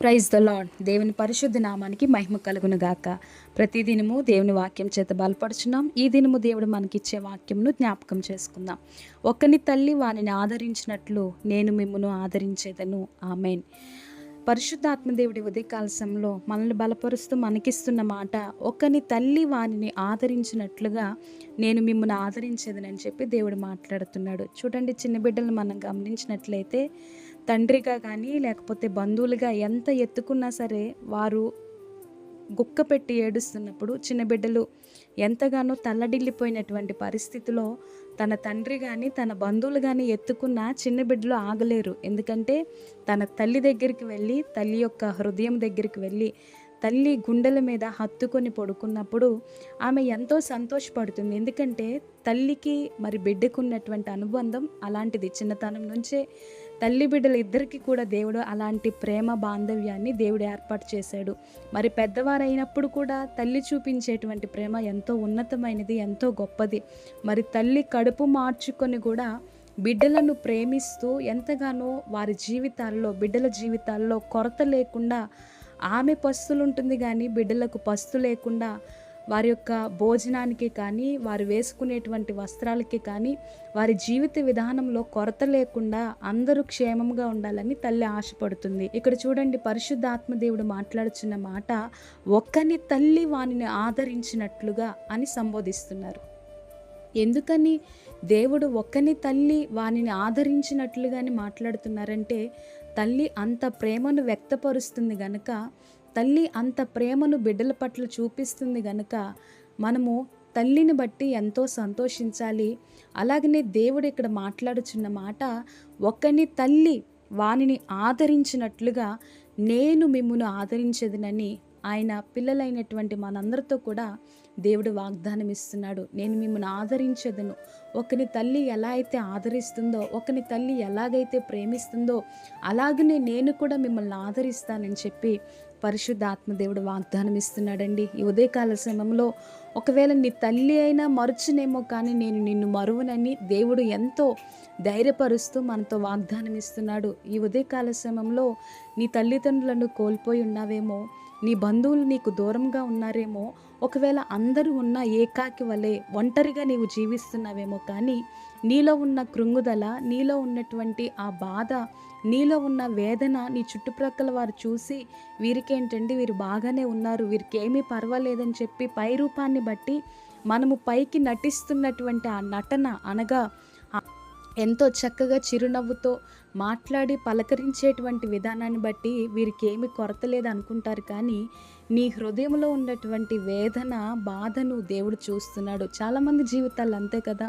Praise the lord దేవుని పరిశుద్ధ నామానికి మహిమ కలుగును గాక ప్రతిదినము దేవుని వాక్యం చేత బలపరుచున్నాం. ఈ దినము దేవుడు మనకిచ్చే వాక్యంను జ్ఞాపకం చేసుకుందాం. ఒక్కని తల్లి వానిని ఆదరించినట్లు నేను మిమ్మను ఆదరించేదను. ఆమెన్. పరిశుద్ధాత్మ దేవుడి ఉదయకాల సమయంలో మనల్ని బలపరుస్తూ మనకిస్తున్న మాట ఒకని తల్లి వానిని ఆదరించినట్లుగా నేను మిమ్మల్ని ఆదరించేదనని చెప్పి దేవుడు మాట్లాడుతున్నాడు. చూడండి చిన్న బిడ్డలు మనం గమనించినట్లయితే తండ్రిగా కానీ లేకపోతే బంధువులుగా ఎంత ఎత్తుకున్నా సరే వారు గుక్క పెట్టి ఏడుస్తున్నప్పుడు చిన్న బిడ్డలు ఎంతగానో తల్లడిల్లిపోయినటువంటి పరిస్థితిలో తన తండ్రి కానీ తన బంధువులు కానీ ఎత్తుకున్న చిన్న బిడ్డలు ఆగలేరు. ఎందుకంటే తన తల్లి దగ్గరికి వెళ్ళి తల్లి యొక్క హృదయం దగ్గరికి వెళ్ళి తల్లి గుండెల మీద హత్తుకొని పడుకున్నప్పుడు ఆమె ఎంతో సంతోషపడుతుంది. ఎందుకంటే తల్లికి మరి బిడ్డకున్నటువంటి అనుబంధం అలాంటిది. చిన్నతనం నుంచే తల్లి బిడ్డలు ఇద్దరికి కూడా దేవుడు అలాంటి ప్రేమ బాంధవ్యాన్ని దేవుడు ఏర్పాటు చేశాడు. మరి పెద్దవారైనప్పుడు కూడా తల్లి చూపించేటువంటి ప్రేమ ఎంతో ఉన్నతమైనది ఎంతో గొప్పది. మరి తల్లి కడుపు మార్చుకొని కూడా బిడ్డలను ప్రేమిస్తూ ఎంతగానో వారి జీవితాల్లో బిడ్డల జీవితాల్లో కొరత లేకుండా ఆమె పస్తులు ఉంటుంది కానీ బిడ్డలకు పస్తు లేకుండా వారి యొక్క భోజనానికి కానీ వారు వేసుకునేటువంటి వస్త్రాలకి కానీ వారి జీవిత విధానంలో కొరత లేకుండా అందరూ క్షేమంగా ఉండాలని తల్లి ఆశపడుతుంది. ఇక్కడ చూడండి పరిశుద్ధాత్మ దేవుడు మాట్లాడుచున్న మాట ఒక్కని తల్లి వానిని ఆదరించినట్లుగా అని సంబోధిస్తున్నారు. ఎందుకని? దేవుడు ఒక్కని తల్లి వానిని ఆదరించినట్లుగాని మాట్లాడుతున్నారంటే తల్లి అంత ప్రేమను వ్యక్తపరుస్తుంది గనక తల్లి అంత ప్రేమను బిడ్డల పట్ల చూపిస్తుంది గనుక మనము తల్లిని బట్టి ఎంతో సంతోషించాలి. అలాగనే దేవుడు ఇక్కడ మాట్లాడుచున్న మాట ఒకని తల్లి వానిని ఆదరించినట్లుగా నేను మిమ్మును ఆదరించదునని ఆయన పిల్లలైనటువంటి మనందరితో కూడా దేవుడు వాగ్దానం ఇస్తున్నాడు. నేను మిమ్మల్ని ఆదరించదును. ఒకని తల్లి ఎలా అయితే ఆదరిస్తుందో ఒకని తల్లి ఎలాగైతే ప్రేమిస్తుందో అలాగనే నేను కూడా మిమ్మల్ని ఆదరిస్తానని చెప్పి పరిశుద్ధాత్మ దేవుడు వాగ్దానం ఇస్తున్నాడండి ఈ ఉదయకాల సమయంలో ఒకవేళ నీ తల్లి అయినా మరుచునేమో కానీ నేను నిన్ను మరువునని దేవుడు ఎంతో ధైర్యపరుస్తూ మనతో వాగ్దానం ఇస్తున్నాడు ఈ ఉదయకాల సమయంలో నీ తల్లిదండ్రులను కోల్పోయి ఉన్నావేమో నీ బంధువులు నీకు దూరంగా ఉన్నారేమో ఒకవేళ అందరూ ఉన్న ఏకాకి వలె ఒంటరిగా నీవు జీవిస్తున్నావేమో కానీ నీలో ఉన్న కృంగుదల నీలో ఉన్నటువంటి ఆ బాధ నీలో ఉన్న వేదన నీ చుట్టుప్రక్కల వారు చూసి వీరికేంటండి వీరు బాగానే ఉన్నారు వీరికి ఏమీ పర్వాలేదని చెప్పి పై రూపాన్ని బట్టి మనము పైకి నటిస్తున్నటువంటి ఆ నటన అనగా ఎంతో చక్కగా చిరునవ్వుతో మాట్లాడి పలకరించేటువంటి విధానాన్ని బట్టి వీరికి ఏమి కొరత లేదు అనుకుంటారు కానీ నీ హృదయంలో ఉన్నటువంటి వేదన బాధను దేవుడు చూస్తున్నాడు. చాలామంది జీవితాలు అంతే కదా.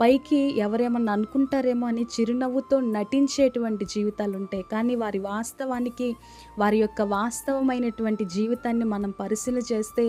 పైకి ఎవరేమన్నా అనుకుంటారేమో అని చిరునవ్వుతో నటించేటువంటి జీవితాలు ఉంటాయి. కానీ వారి వాస్తవానికి వారి యొక్క వాస్తవమైనటువంటి జీవితాన్ని మనం పరిశీలన చేస్తే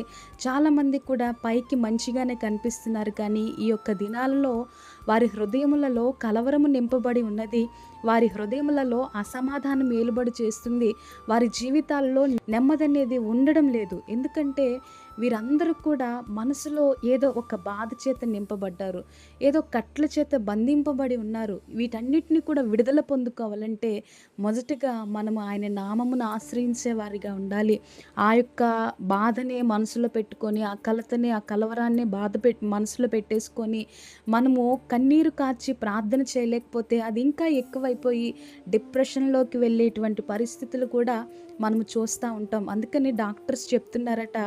చాలామంది కూడా పైకి మంచిగానే కనిపిస్తున్నారు. కానీ ఈ యొక్క దినాలలో వారి హృదయములలో కలవరము నింపబడి ఉన్నది. వారి హృదయములలో అసమాధానం ఏలుబడి చేస్తుంది. వారి జీవితాల్లో నెమ్మదనేది ఉండడం లేదు. ఎందుకంటే వీరందరూ కూడా మనసులో ఏదో ఒక బాధ చేత నింపబడ్డారు. ఏదో కట్ల చేత బంధింపబడి ఉన్నారు. వీటన్నిటిని కూడా విడుదల పొందుకోవాలంటే మొదటగా మనము ఆయన నామమును ఆశ్రయించే వారిగా ఉండాలి. ఆ యొక్క బాధనే మనసులో పెట్టుకొని ఆ కలతనే ఆ కలవరాన్ని బాధ పెట్టి మనసులో పెట్టేసుకొని మనము కన్నీరు కాచి ప్రార్థన చేయలేకపోతే అది ఇంకా ఎక్కువైపోయి డిప్రెషన్లోకి వెళ్ళేటువంటి పరిస్థితులు కూడా మనము చూస్తూ ఉంటాం. అందుకని డాక్టర్స్ చెప్తున్నారట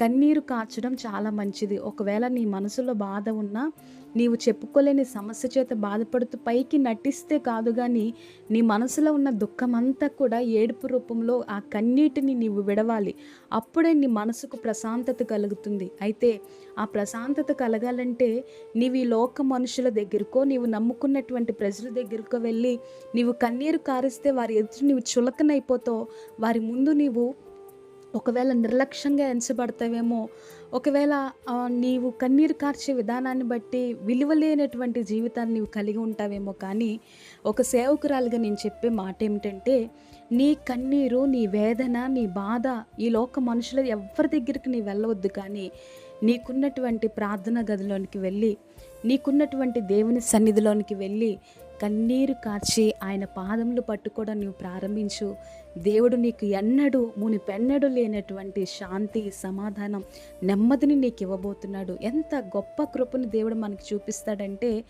కన్నీరు కాచడం చాలా మంచిది. ఒకవేళ నీ మనసులో బాధ ఉన్నా నీవు చెప్పుకోలేని సమస్య చేత బాధపడుతూ పైకి నటిస్తే కాదు కానీ నీ మనసులో ఉన్న దుఃఖమంతా కూడా ఏడుపు రూపంలో ఆ కన్నీటిని నీవు విడవాలి. అప్పుడే నీ మనసుకు ప్రశాంతత కలుగుతుంది. అయితే ఆ ప్రశాంతత కలగాలంటే నీవు ఈ లోక మనుషుల దగ్గరకో నీవు నమ్ముకున్నటువంటి ప్రజల దగ్గరకో వెళ్ళి నీవు కన్నీరు కారిస్తే వారి ఎదురు నీవు చులకనైపోతావు. వారి ముందు నీవు ఒకవేళ నిర్లక్ష్యంగా ఎంచబడతావేమో ఒకవేళ నీవు కన్నీరు కార్చే విధానాన్ని బట్టి విలువలేనటువంటి జీవితాన్ని నీవు కలిగి ఉంటావేమో కానీ ఒక సేవకురాలుగా నేను చెప్పే మాట ఏమిటంటే నీ కన్నీరు నీ వేదన నీ బాధ ఈ లోక మనుషుల ఎవరి దగ్గరికి నీ వెళ్ళవద్దు కానీ నీకున్నటువంటి ప్రార్థన గదిలోనికి వెళ్ళి నీకున్నటువంటి దేవుని సన్నిధిలోనికి వెళ్ళి కన్నీరు కార్చి ఆయన పాదములు పట్టుకోవడం నువ్వు ప్రారంభించు. దేవుడు నీకు ఎన్నడూ మునిపెన్నడూ లేనటువంటి శాంతి సమాధానం నెమ్మదిని నీకు ఇవ్వబోతున్నాడు. ఎంత గొప్ప కృపను దేవుడు మనకు చూపిస్తాడంటే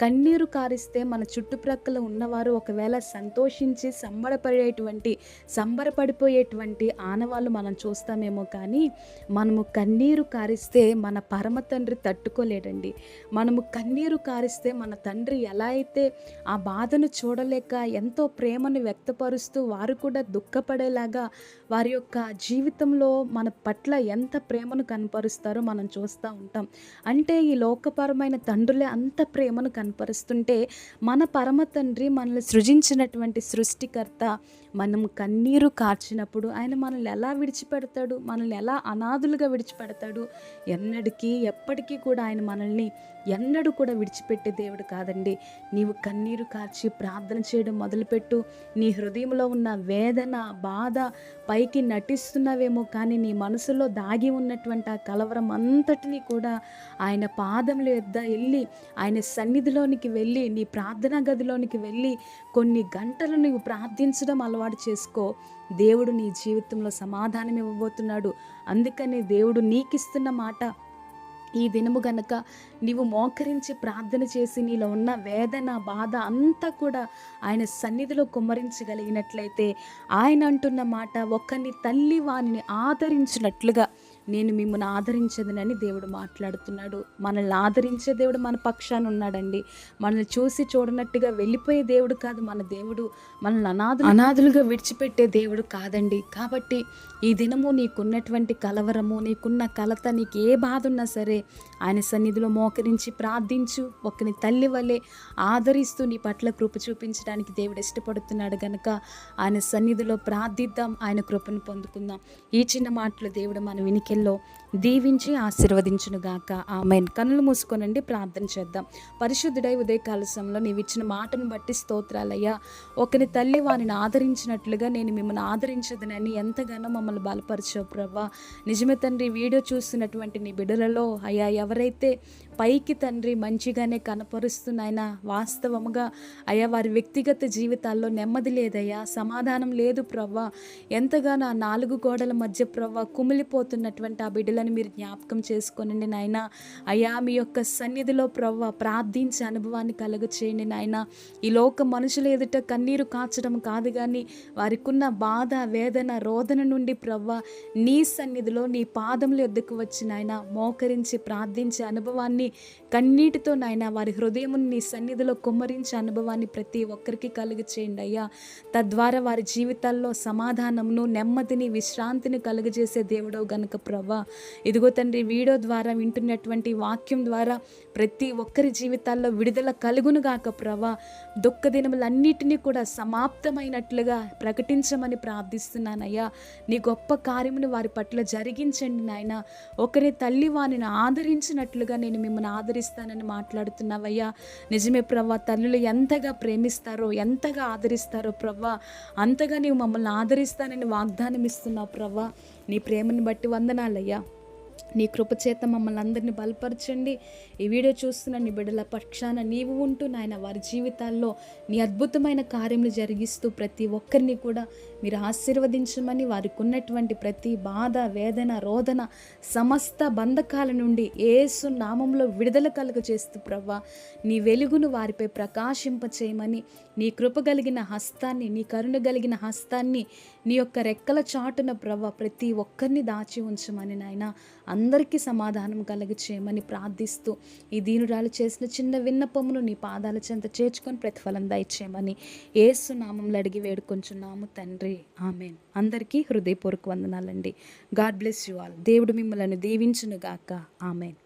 కన్నీరు కారిస్తే మన చుట్టుప్రక్కల ఉన్నవారు ఒకవేళ సంతోషించి సంబరపడేటువంటి సంబరపడిపోయేటువంటి ఆనవాళ్ళు మనం చూస్తామేమో కానీ మనము కన్నీరు కారిస్తే మన పరమ తండ్రి తట్టుకోలేడండి. మనము కన్నీరు కారిస్తే మన తండ్రి ఎలా అయితే ఆ బాధను చూడలేక ఎంతో ప్రేమను వ్యక్తపరుస్తూ వారు కూడా దుఃఖపడేలాగా వారి యొక్క జీవితంలో మన పట్ల ఎంత ప్రేమను కనపరుస్తారో మనం చూస్తూ ఉంటాం. అంటే ఈ లోకపరమైన తండ్రులే అంత ప్రేమను కనపరుస్తుంటే మన పరమ తండ్రి మనల్ని సృజించినటువంటి సృష్టికర్త మనం కన్నీరు కార్చినప్పుడు ఆయన మనల్ని ఎలా విడిచిపెడతాడు? మనల్ని ఎలా అనాథులుగా విడిచిపెడతాడు? ఎన్నటికీ ఎప్పటికీ కూడా ఆయన మనల్ని ఎన్నడూ కూడా విడిచిపెట్టే దేవుడు కాదండి. నీవు కన్నీరు కార్చి ప్రార్థన చేయడం మొదలుపెట్టు. నీ హృదయంలో ఉన్న వేదన బాధ పై పైకి నటిస్తున్నావేమో కానీ నీ మనసులో దాగి ఉన్నటువంటి ఆ కలవరం అంతటినీ కూడా ఆయన పాదముల యొద్ద వెళ్ళి ఆయన సన్నిధిలోనికి వెళ్ళి నీ ప్రార్థనా గదిలోనికి వెళ్ళి కొన్ని గంటలు నువ్వు ప్రార్థించడం అలవాటు చేసుకో. దేవుడు నీ జీవితంలో సమాధానం ఇవ్వబోతున్నాడు. అందుకని దేవుడు నీకిస్తున్న మాట ఈ దినము గనక నీవు మోకరించి ప్రార్థన చేసి నీలో ఉన్న వేదన బాధ అంతా కూడా ఆయన సన్నిధిలో కుమ్మరించగలిగినట్లయితే ఆయన అంటున్న మాట ఒకరిని తల్లి వారిని ఆదరించినట్లుగా నేను మిమ్మల్ని ఆదరించదనని దేవుడు మాట్లాడుతున్నాడు. మనల్ని ఆదరించే దేవుడు మన పక్షాన ఉన్నాడండి. మనల్ని చూసి చూడనట్టుగా వెళ్ళిపోయే దేవుడు కాదు మన దేవుడు. మనల్ని అనాథులు అనాథులుగా విడిచిపెట్టే దేవుడు కాదండి. కాబట్టి ఈ దినము నీకున్నటువంటి కలవరము నీకున్న కలత నీకు ఏ బాధ ఉన్నా సరే ఆయన సన్నిధిలో మోకరించి ప్రార్థించు. ఒకని తల్లి వలె ఆదరిస్తూ నీ పట్ల కృప చూపించడానికి దేవుడు ఇష్టపడుతున్నాడు గనక ఆయన సన్నిధిలో ప్రార్థిద్దాం. ఆయన కృపను పొందుకుందాం. ఈ చిన్న మాటలు దేవుడు మన వాక్యంలో దీవించి ఆశీర్వదించునుగాక ఆమెన్. కన్నులు మూసుకొనండి ప్రార్థన చేద్దాం. పరిశుద్ధుడై ఉదయకాల సమయంలో నీవు ఇచ్చిన మాటను బట్టి స్తోత్రాలయ్యా. ఒకని తల్లి వారిని ఆదరించినట్లుగా నేను మిమ్మల్ని ఆదరించదనని ఎంతగానో మమ్మల్ని బలపరిచావు ప్రభా. నిజమే తండ్రి వీడియో చూస్తున్నటువంటి నీ బిడ్డలలో అయ్యా ఎవరైతే పైకి తండ్రి మంచిగానే కనపరుస్తున్నాయన వాస్తవముగా అయ్యా వారి వ్యక్తిగత జీవితాల్లో నెమ్మది లేదయ్యా సమాధానం లేదు ప్రవ్వా. ఎంతగానో ఆ నాలుగు గోడల మధ్య ప్రవ్వా కుమిలిపోతున్నటువంటి ఆ బిడ్డలను మీరు జ్ఞాపకం చేసుకోనండి నాయన. అయ్యా మీ యొక్క సన్నిధిలో ప్రవ్వ ప్రార్థించే అనుభవాన్ని కలుగ చేయండి నాయన. ఈ లోక మనుషుల ఎదుట కన్నీరు కాచడం కాదు కానీ వారికున్న బాధ వేదన రోదన నుండి ప్రవ్వ నీ సన్నిధిలో నీ పాదముల ఎద్దుకు వచ్చి నాయన మోకరించి ప్రార్థించే అనుభవాన్ని కన్నీటితో నాయన వారి హృదయమును నీ సన్నిధిలో కుమ్మరించే అనుభవాన్ని ప్రతి ఒక్కరికి కలుగచేయండి అయ్యా. తద్వారా వారి జీవితాల్లో సమాధానమును నెమ్మదిని విశ్రాంతిని కలుగజేసే దేవుడవు గనుక ప్రభా. ఇదిగో తండ్రి వీడియో ద్వారా వింటున్నటువంటి వాక్యం ద్వారా ప్రతి ఒక్కరి జీవితాల్లో విడుదల కలుగును గాక ప్రభా. దుఃఖదినములన్నిటినీ కూడా సమాప్తమైనట్లుగా ప్రకటించమని ప్రార్థిస్తున్నానయ్యా. నీ గొప్ప కార్యమును వారి పట్ల జరిగించండి నాయన. ఒకరి తల్లి వారిని ఆదరించినట్లుగా నేను మిమ్మల్ని ఆదరిస్తానని మాట్లాడుతున్నావయ్యా. నిజమే ప్రభా తల్లులు ఎంతగా ప్రేమిస్తారో ఎంతగా ఆదరిస్తారో ప్రభా. అంతగా నీవు మమ్మల్ని ఆదరిస్తానని వాగ్దానం ఇస్తున్నావు ప్రభా. నీ ప్రేమను బట్టి వందనాలయ్యా. నీ కృపచేత మమ్మల్ని అందరినీ బలపరచండి. ఈ వీడియో చూస్తున్న నీ బిడ్డల పక్షాన నీవు ఉంటూ నాయన వారి జీవితాల్లో నీ అద్భుతమైన కార్యములు జరిగిస్తూ ప్రతి ఒక్కరిని కూడా మీరు ఆశీర్వదించమని వారికి ఉన్నటువంటి ప్రతి బాధ వేదన రోదన సమస్త బంధకాల నుండి ఏసు నామంలో విడుదల కలుగ చేస్తూ ప్రవ్వా నీ వెలుగును వారిపై ప్రకాశింప చేయమని నీ కృప కలిగిన హస్తాన్ని నీ కరుణ కలిగిన హస్తాన్ని నీ యొక్క రెక్కల చాటున ప్రవ్వ ప్రతి ఒక్కరిని దాచి ఉంచమని నాయన అందరికీ సమాధానం కలగ చేయమని ప్రార్థిస్తూ ఈ దీనురాలు చేసిన చిన్న విన్నపమును నీ పాదాల చెంత చేర్చుకొని ప్రతిఫలం దయచేయమని ఏసు నామంలో అడిగి వేడుకొంచున్నాము తండ్రి. ఆమెన్. అందరికీ హృదయపూర్వక వందనాలండి. God bless you all. దేవుడు మిమ్మల్ని దీవించునుగాక. ఆమెన్.